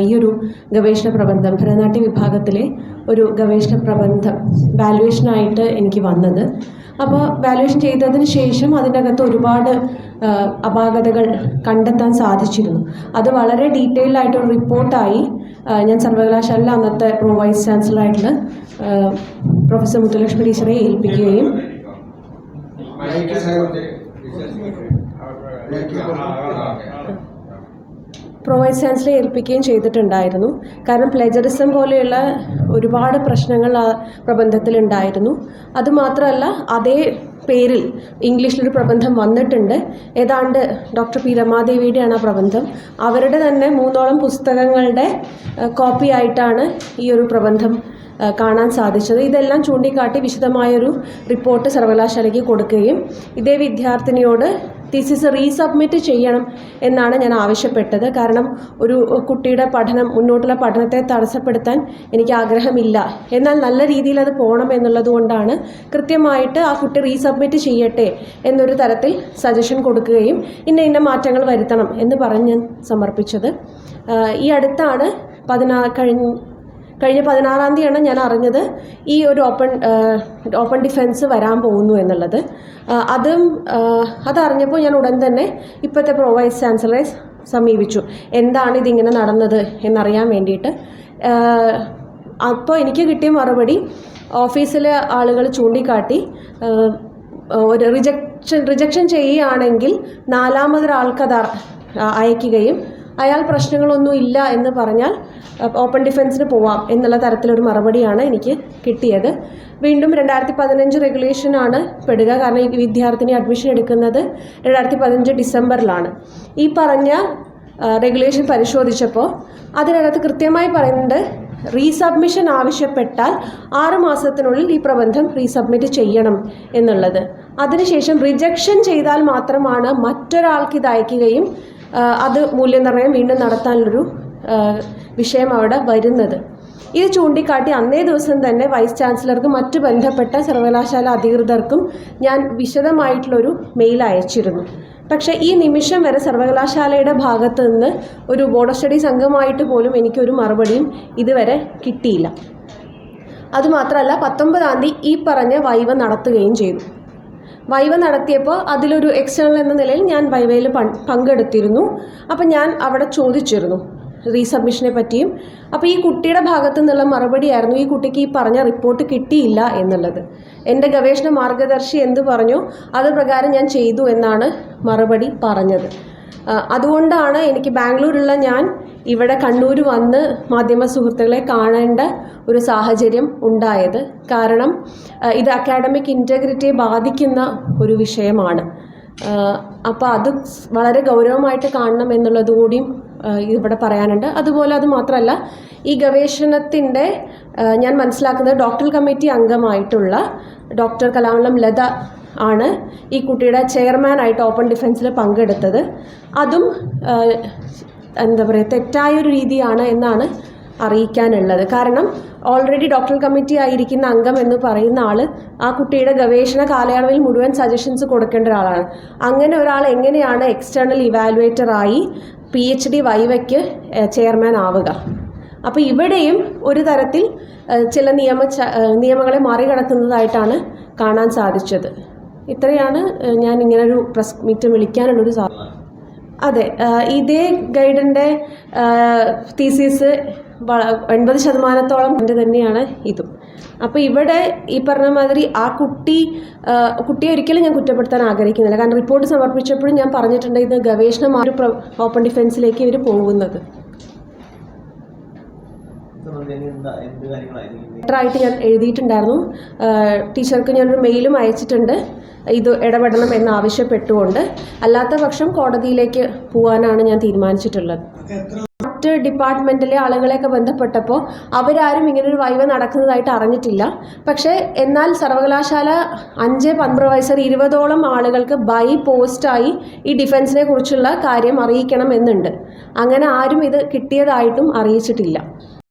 ഈ ഒരു ഗവേഷണ പ്രബന്ധം ഭരതനാട്യ വിഭാഗത്തിലെ ഒരു ഗവേഷണ പ്രബന്ധം വാല്യുവേഷനായിട്ട് എനിക്ക് വന്നത് അപ്പോൾ വാല്യുവേഷൻ ചെയ്തതിന് ശേഷം അതിനകത്ത് ഒരുപാട് അപാകതകൾ കണ്ടെത്താൻ സാധിച്ചിരുന്നു അത് വളരെ ഡീറ്റെയിൽഡ് ആയിട്ടൊരു റിപ്പോർട്ടായി ഞാൻ സർവകലാശാലയിലെ അന്നത്തെ പ്രോ വൈസ് ചാൻസലറായിട്ടുള്ള പ്രൊഫസർ മുത്തുലക്ഷ്മി ടീച്ചറെ ഏൽപ്പിക്കുകയും പ്രോ വൈസ് ചാൻസലറെ ഏൽപ്പിക്കുകയും ചെയ്തിട്ടുണ്ടായിരുന്നു. കാരണം പ്ലെജറിസം പോലെയുള്ള ഒരുപാട് പ്രശ്നങ്ങൾ ആ പ്രബന്ധത്തിലുണ്ടായിരുന്നു. അതുമാത്രമല്ല അതേ പേരിൽ ഇംഗ്ലീഷിലൊരു പ്രബന്ധം വന്നിട്ടുണ്ട്. ഏതാണ്ട് ഡോക്ടർ പി രമാദേവിയുടെയാണ് ആ പ്രബന്ധം. അവരുടെ തന്നെ മൂന്നോളം പുസ്തകങ്ങളുടെ കോപ്പി ആയിട്ടാണ് ഈ ഒരു പ്രബന്ധം കാണാൻ സാധിച്ചത്. ഇതെല്ലാം ചൂണ്ടിക്കാട്ടി വിശദമായൊരു റിപ്പോർട്ട് സർവകലാശാലയ്ക്ക് കൊടുക്കുകയും ഇതേ വിദ്യാർത്ഥിനിയോട് തീസിസ് റീസബ്മിറ്റ് ചെയ്യണം എന്നാണ് ഞാൻ ആവശ്യപ്പെട്ടത്. കാരണം ഒരു കുട്ടിയുടെ പഠനം മുന്നോട്ടുള്ള പഠനത്തെ തടസ്സപ്പെടുത്താൻ എനിക്ക് ആഗ്രഹമില്ല. എന്നാൽ നല്ല രീതിയിൽ അത് പോകണം എന്നുള്ളത് കൊണ്ടാണ് കൃത്യമായിട്ട് ആ കുട്ടി റീസബ്മിറ്റ് ചെയ്യട്ടെ എന്നൊരു തരത്തിൽ സജഷൻ കൊടുക്കുകയും ഇന്ന ഇന്ന മാറ്റങ്ങൾ വരുത്തണം എന്ന് പറഞ്ഞ് ഞാൻ സമർപ്പിച്ചത്. ഈ അടുത്താണ് പതിനാ കഴിഞ്ഞ കഴിഞ്ഞ പതിനാറാം തീയതിയാണ് ഞാൻ അറിഞ്ഞത് ഈ ഒരു ഓപ്പൺ ഓപ്പൺ ഡിഫെൻസ് വരാൻ പോകുന്നു എന്നുള്ളത്. അതും അതറിഞ്ഞപ്പോൾ ഞാൻ ഉടൻ തന്നെ ഇപ്പോഴത്തെ പ്രോ വൈസ് ചാൻസലറെ സമീപിച്ചു. എന്താണ് ഇതിങ്ങനെ നടന്നത് എന്നറിയാൻ വേണ്ടിയിട്ട്. അപ്പോൾ എനിക്ക് കിട്ടിയ മറുപടി ഓഫീസിലെ ആളുകൾ ചൂണ്ടിക്കാട്ടി ഒരു റിജക്ഷൻ റിജക്ഷൻ ചെയ്യുകയാണെങ്കിൽ നാലാമതൊരാൾക്കത് അയക്കുകയും അയാൾ പ്രശ്നങ്ങളൊന്നും ഇല്ല എന്ന് പറഞ്ഞാൽ ഓപ്പൺ ഡിഫെൻസിന് പോവാം എന്നുള്ള തരത്തിലൊരു മറുപടിയാണ് എനിക്ക് കിട്ടിയത്. വീണ്ടും രണ്ടായിരത്തി പതിനഞ്ച് റെഗുലേഷനാണ് പെടുക. കാരണം ഈ വിദ്യാർത്ഥിനി അഡ്മിഷൻ എടുക്കുന്നത് രണ്ടായിരത്തി പതിനഞ്ച് ഡിസംബറിലാണ്. ഈ പറഞ്ഞ റെഗുലേഷൻ പരിശോധിച്ചപ്പോൾ അതിനകത്ത് കൃത്യമായി പറയുന്നുണ്ട് റീസബ്മിഷൻ ആവശ്യപ്പെട്ടാൽ ആറ് മാസത്തിനുള്ളിൽ ഈ പ്രബന്ധം റീസബ്മിറ്റ് ചെയ്യണം എന്നുള്ളത്. അതിനുശേഷം റിജക്ഷൻ ചെയ്താൽ മാത്രമാണ് മറ്റൊരാൾക്ക് ഇത് അയക്കുകയും അത് മൂല്യനിർണയം വീണ്ടും നടത്താനുള്ളൊരു വിഷയം അവിടെ വരുന്നത്. ഇത് ചൂണ്ടിക്കാട്ടി അന്നേ ദിവസം തന്നെ വൈസ് ചാൻസലർക്കും മറ്റു ബന്ധപ്പെട്ട സർവകലാശാല അധികൃതർക്കും ഞാൻ വിശദമായിട്ടുള്ളൊരു മെയിൽ അയച്ചിരുന്നു. പക്ഷേ ഈ നിമിഷം വരെ സർവകലാശാലയുടെ ഭാഗത്ത് നിന്ന് ഒരു ബോർഡർ സ്റ്റഡി സംഘമായിട്ട് പോലും എനിക്കൊരു മറുപടിയും ഇതുവരെ കിട്ടിയില്ല. അതുമാത്രമല്ല പത്തൊമ്പതാം തീയതി ഈ പറഞ്ഞ വൈവ നടത്തുകയും ചെയ്തു. വൈവ നടത്തിയപ്പോൾ അതിലൊരു എക്സ്റ്റേണൽ എന്ന നിലയിൽ ഞാൻ വൈവയിൽ പങ്കെടുത്തിരുന്നു. അപ്പം ഞാൻ അവിടെ ചോദിച്ചിരുന്നു റീസബ്മിഷനെ പറ്റിയും. അപ്പോൾ ഈ കുട്ടിയുടെ ഭാഗത്തു നിന്നുള്ള മറുപടി ആയിരുന്നു ഈ കുട്ടിക്ക് ഈ പറഞ്ഞ റിപ്പോർട്ട് കിട്ടിയില്ല എന്നുള്ളത്. എന്റെ ഗവേഷണ മാർഗദർശി എന്ത് പറഞ്ഞു? അത് പ്രകാരം ഞാൻ ചെയ്തു എന്നാണ് മറുപടി പറഞ്ഞത്. അതുകൊണ്ടാണ് എനിക്ക് ബാംഗ്ലൂരുള്ള ഞാൻ ഇവിടെ കണ്ണൂർ വന്ന് മാധ്യമ സുഹൃത്തുക്കളെ കാണേണ്ട ഒരു സാഹചര്യം ഉണ്ടായത്. കാരണം ഇത് അക്കാഡമിക് ഇന്റഗ്രിറ്റിയെ ബാധിക്കുന്ന ഒരു വിഷയമാണ്. അപ്പോൾ അത് വളരെ ഗൗരവമായിട്ട് കാണണം എന്നുള്ളതുകൂടിയും ഇവിടെ പറയാനുണ്ട്. അതുപോലെ അത് മാത്രമല്ല ഈ ഗവേഷണത്തിന്റെ ഞാൻ മനസ്സിലാക്കുന്നത് ഡോക്ടർ കമ്മിറ്റി അംഗമായിട്ടുള്ള ഡോക്ടർ കലാമലം ലത ആണ് ഈ കുട്ടിയുടെ ചെയർമാനായിട്ട് ഓപ്പൺ ഡിഫൻസിൽ പങ്കെടുത്തത്. അതും എന്താ പറയുക തെറ്റായൊരു രീതിയാണ് എന്നാണ് അറിയിക്കാനുള്ളത്. കാരണം ഓൾറെഡി ഡോക്ടർ കമ്മിറ്റി ആയിരിക്കുന്ന അംഗം എന്ന് പറയുന്ന ആൾ ആ കുട്ടിയുടെ ഗവേഷണ കാലയളവിൽ മുഴുവൻ സജഷൻസ് കൊടുക്കേണ്ട ഒരാളാണ്. അങ്ങനെ ഒരാൾ എങ്ങനെയാണ് എക്സ്റ്റേണൽ ഇവാലുവേറ്ററായി പി എച്ച് ഡി വൈവയ്ക്ക് ചെയർമാൻ ആവുക? അപ്പോൾ ഇവിടെയും ഒരു തരത്തിൽ ചില നിയമ നിയമങ്ങളെ മറികടക്കുന്നതായിട്ടാണ് കാണാൻ സാധിച്ചത്. ഇത്രയാണ് ഞാൻ ഇങ്ങനൊരു പ്രസ് മീറ്റ് വിളിക്കാനുള്ളൊരു സാധനം അതെ ഇതേ ഗൈഡിന്റെ തീസീസ് എൺപത് ശതമാനത്തോളം എന്റെ തന്നെയാണ് ഇതും. അപ്പോൾ ഇവിടെ ഈ പറഞ്ഞ മാതിരി ആ കുട്ടി കുട്ടിയെ ഒരിക്കലും ഞാൻ കുറ്റപ്പെടുത്താൻ ആഗ്രഹിക്കുന്നില്ല. കാരണം റിപ്പോർട്ട് സമർപ്പിച്ചപ്പോഴും ഞാൻ പറഞ്ഞിട്ടുണ്ട് ഇത് ഗവേഷണം ആ ഒരു ഓപ്പൺ ഡിഫെൻസിലേക്ക് ഇവർ പോകുന്നത്. ലെറ്ററായിട്ട് ഞാൻ എഴുതിയിട്ടുണ്ടായിരുന്നു. ടീച്ചർക്ക് ഞാനൊരു മെയിലും അയച്ചിട്ടുണ്ട്. ഇത് ഇടപെടണം എന്ന് ആവശ്യപ്പെട്ടുകൊണ്ട്. അല്ലാത്ത പക്ഷം കോടതിയിലേക്ക് പോകാനാണ് ഞാൻ തീരുമാനിച്ചിട്ടുള്ളത്. മറ്റ് ഡിപ്പാർട്ട്മെന്റിലെ ആളുകളെയൊക്കെ ബന്ധപ്പെട്ടപ്പോൾ അവരാരും ഇങ്ങനൊരു വൈവ നടക്കുന്നതായിട്ട് അറിഞ്ഞിട്ടില്ല. പക്ഷേ എന്നാൽ സർവകലാശാല അഞ്ച് പന്ത്രണ്ട് വയസ്സർ ഇരുപതോളം ആളുകൾക്ക് ബൈ പോസ്റ്റായി ഈ ഡിഫൻസിനെ കുറിച്ചുള്ള കാര്യം അറിയിക്കണം എന്നുണ്ട്. അങ്ങനെ ആരും ഇത് കിട്ടിയതായിട്ടും അറിയിച്ചിട്ടില്ല.